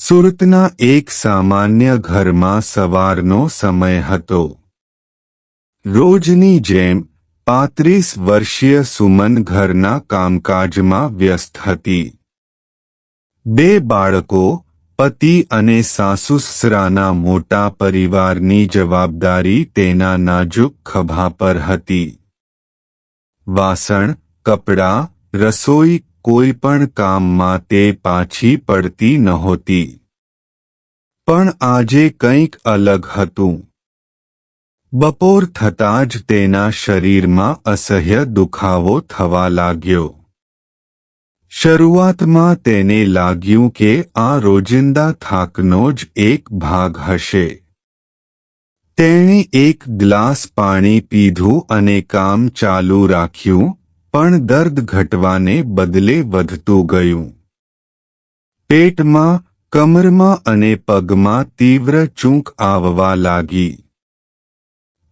સુરતના એક સામાન્ય ઘરમાં સવારનો સમય હતો. રોજની જેમ, પાંત્રીસ વર્ષીય સુમન ઘરના કામકાજમાં વ્યસ્ત હતી. બે બાળકો, પતિ અને સાસુસરાના મોટા પરિવારની જવાબદારી તેના નાજુક ખભા પર હતી. વાસણ, કપડાં, રસોઈ કોઈ પણ કામમાં તે પાછી પડતી નહોતી. પણ આજે કંઈક અલગ હતું. બપોર થતાં જ તેના શરીરમાં અસહ્ય દુખાવો થવા લાગ્યો. શરૂઆતમાં તેને લાગ્યું કે આ રોજિંદા થાકનો જ એક ભાગ હશે. તેણે એક ગ્લાસ પાણી પીધું અને કામ ચાલુ રાખ્યું પણ દર્દ ઘટવાને બદલે વધતું ગયું. પેટમાં, કમરમાં અને પગમાં તીવ્ર ચૂંક આવવા લાગી.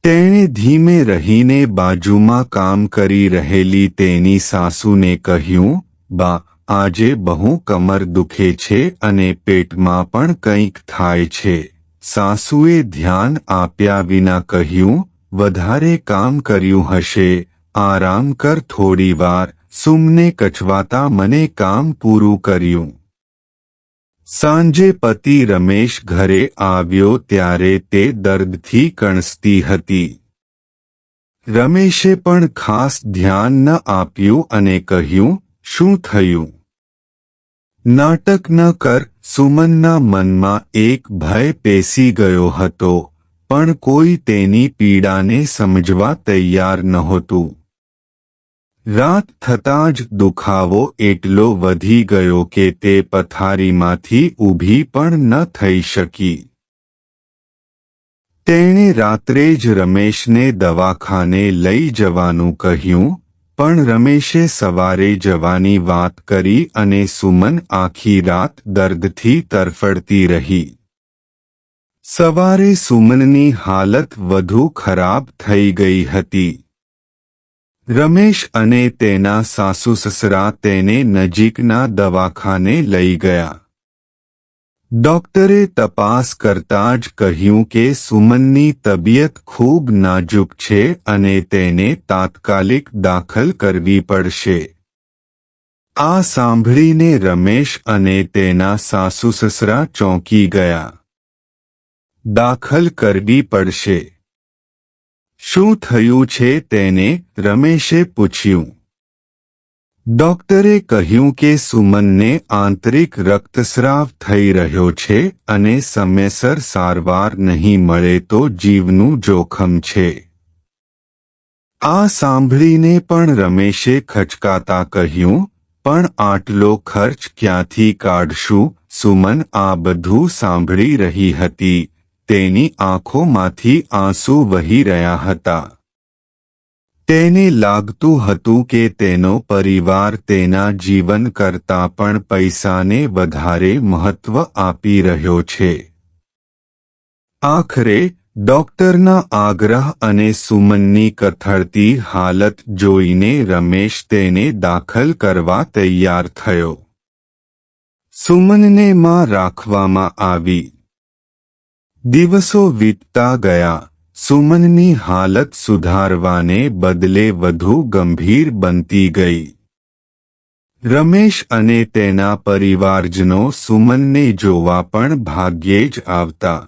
તેણે ધીમે રહીને બાજુમાં કામ કરી રહેલી તેની સાસુને કહ્યું, બા, આજે બહુ કમર દુખે છે અને પેટમાં પણ કંઈક થાય છે. સાસુએ ધ્યાન આપ્યા વિના કહ્યું, વધારે કામ કર્યું હશે આરામ કર થોડી વાર, સુમને કચવાતા મને કામ પૂરું કર્યું. સાંજે પતિ રમેશ ઘરે આવ્યો ત્યારે તે દર્દથી કણસતી હતી. રમેશે પણ ખાસ ધ્યાન ન આપ્યું અને કહ્યું, શું થયું? નાટક ન કર. સુમનના મનમાં એક ભય પેસી ગયો હતો, પણ કોઈ તેની પીડાને સમજવા તૈયાર નહોતું. રાત થતાં જ દુખાવો એટલો વધી ગયો કે તે પથારીમાંથી ઊભી પણ ન થઈ શકી. તેણે રાત્રે જ રમેશને દવાખાને લઈ જવાનું કહ્યું, પણ રમેશે સવારે જવાની વાત કરી અને સુમન આખી રાત દર્દથી તરફડતી રહી. સવારે સુમનની હાલત વધુ ખરાબ થઈ ગઈ હતી. રમેશ અને તેના સાસુ સસરા તેને નજીકના દવાખાને લઈ ગયા. ડોક્ટરે તપાસ કરતા જ કહ્યું કે સુમનની તબિયત ખૂબ નાજુક છે અને તેને તાત્કાલિક દાખલ કરવી પડશે. આ સાંભળીને રમેશ અને તેના સાસુ સસરા ચોંકી ગયા. દાખલ કરવી પડશે. શું થયું છે તેને રમેશે પૂછ્યું. ડોક્ટરે કહ્યું કે સુમનને આંતરિક રક્તસ્રાવ થઈ રહ્યો છે અને સમયસર સારવાર નહીં મળે તો જીવનું જોખમ છે. આ સાંભળીને પણ રમેશે ખચકાતા કહ્યું, પણ આટલો ખર્ચ ક્યાંથી કાઢશું? સુમન આ બધું સાંભળી રહી હતી. તેની આંખોમાંથી આંસુ વહી રહ્યા હતા. તેને લાગતું હતું કે તેનો પરિવાર તેના જીવન કરતાં પણ પૈસાને વધારે મહત્વ આપી રહ્યો છે. આખરે, ડોક્ટરના આગ્રહ અને સુમનની કથળતી હાલત જોઈને રમેશ તેને દાખલ કરવા તૈયાર થયો. સુમનને માં રાખવામાં આવી. દિવસો વીતતા ગયા. સુમનની હાલત સુધારવાને બદલે વધુ ગંભીર બનતી ગઈ. રમેશ અને તેના પરિવારજનો સુમનને જોવા પણ ભાગ્યે જ આવતા.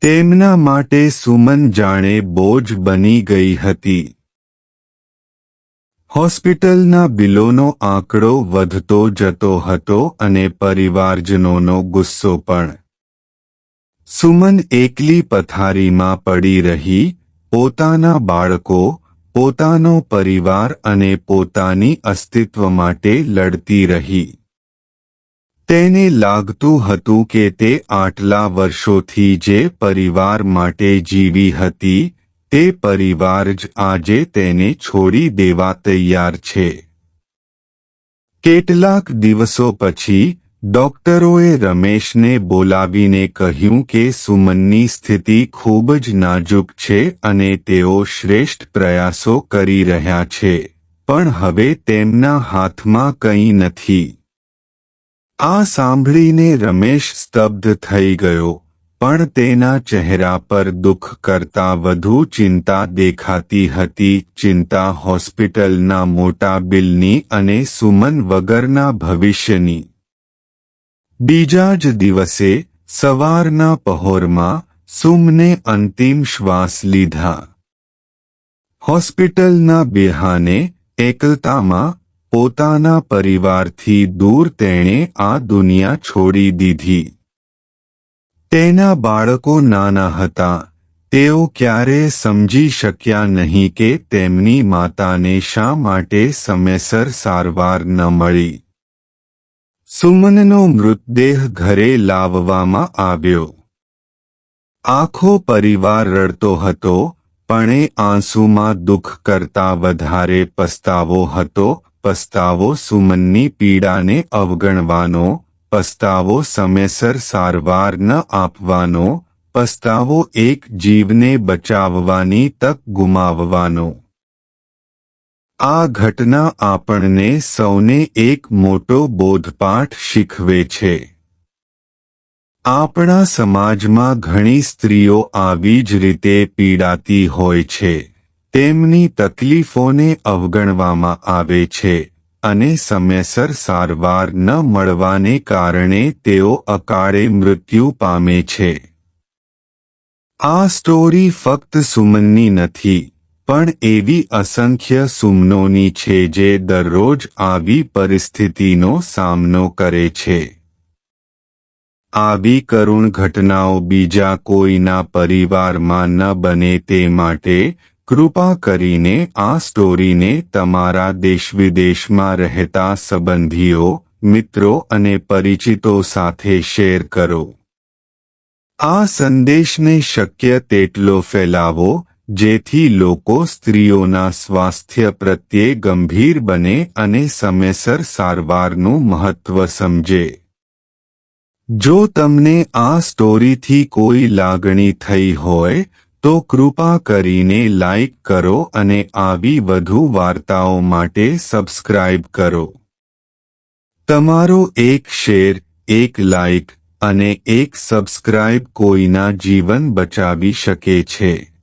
તેમના માટે સુમન જાણે બોજ બની ગઈ હતી. હોસ્પિટલના બિલોનો આંકડો વધતો જતો હતો અને પરિવારજનોનો ગુસ્સો પણ. સુમન એકલી પથારીમાં પડી રહી, પોતાના બાળકો, પોતાનો પરિવાર અને પોતાની અસ્તિત્વ માટે લડતી રહી. તેને લાગતું હતું કે તે આટલા વર્ષોથી જે પરિવાર માટે જીવી હતી, તે પરિવાર જ આજે તેને છોડી દેવા તૈયાર છે. કેટલાક દિવસો પછી ડોક્ટરોએ રમેશને બોલાવીને કહ્યું કે સુમનની સ્થિતિ ખૂબ જ નાજુક છે અને તેઓ શ્રેષ્ઠ પ્રયાસો કરી રહ્યા છે, પણ હવે તેમના હાથમાં કંઈ નથી. આ સાંભળીને રમેશ સ્તબ્ધ થઈ ગયો, પણ તેના ચહેરા પર દુઃખ કરતાં વધુ ચિંતા દેખાતી હતી. ચિંતા હોસ્પિટલના મોટા બિલની અને સુમન વગરના ભવિષ્યની બીજા જ દિવસે સવારના પહોરમાં સુમને અંતિમ શ્વાસ લીધા. હોસ્પિટલના બિહાને એકલતામાં પોતાના પરિવારથી દૂર તેણે આ દુનિયા છોડી દીધી. તેના બાળકો નાના હતા. તેઓ ક્યારેય સમજી શક્યા નહીં કે તેમની માતાને શા માટે સમયસર સારવાર ન મળી. સુમનનો મૃતદેહ ઘરે લાવવામાં આવ્યો. આખો પરિવાર રડતો હતો, પણ એ આંસુમાં દુઃખ કરતા વધારે પસ્તાવો હતો, પસ્તાવો સુમનની પીડાને અવગણવાનો, પસ્તાવો સમયસર સારવાર ન આપવાનો, પસ્તાવો એક જીવને બચાવવાની તક ગુમાવવાનો. આ ઘટના આપણને સૌને એક મોટો બોધપાઠ શીખવે છે. આપણા સમાજમાં ઘણી સ્ત્રીઓ આવી જ રીતે પીડાતી હોય છે. તેમની તકલીફોને અવગણવામાં આવે છે અને સમયસર સારવાર ન મળવાને કારણે તેઓ અકાળે મૃત્યુ પામે છે. આ સ્ટોરી ફક્ત સુમનની નથી પણ એવી અસંખ્ય સુમનોની છે જે દરરોજ આવી પરિસ્થિતિનો સામનો કરે છે. આવી કરુણ ઘટનાઓ બીજા કોઈના પરિવારમાં ન બને તે માટે કૃપા કરીને આ સ્ટોરીને તમારા દેશ વિદેશમાં રહેતા સંબંધીઓ, મિત્રો અને પરિચિતો સાથે શેર કરો. આ સંદેશને શક્ય તેટલો ફેલાવો જેથી લોકો સ્ત્રીઓના સ્વાસ્થ્ય પ્રત્યે ગંભીર બને અને સમયસર સારવારનું મહત્વ સમજે. જો તમને આ સ્ટોરીથી કોઈ લાગણી થઈ હોય, તો કૃપા કરીને લાઇક કરો અને આવી વધુ વાર્તાઓ માટે સબસ્ક્રાઇબ કરો. તમારો એક શેર, એક લાઇક અને એક સબસ્ક્રાઇબ કોઈના જીવન બચાવી શકે છે.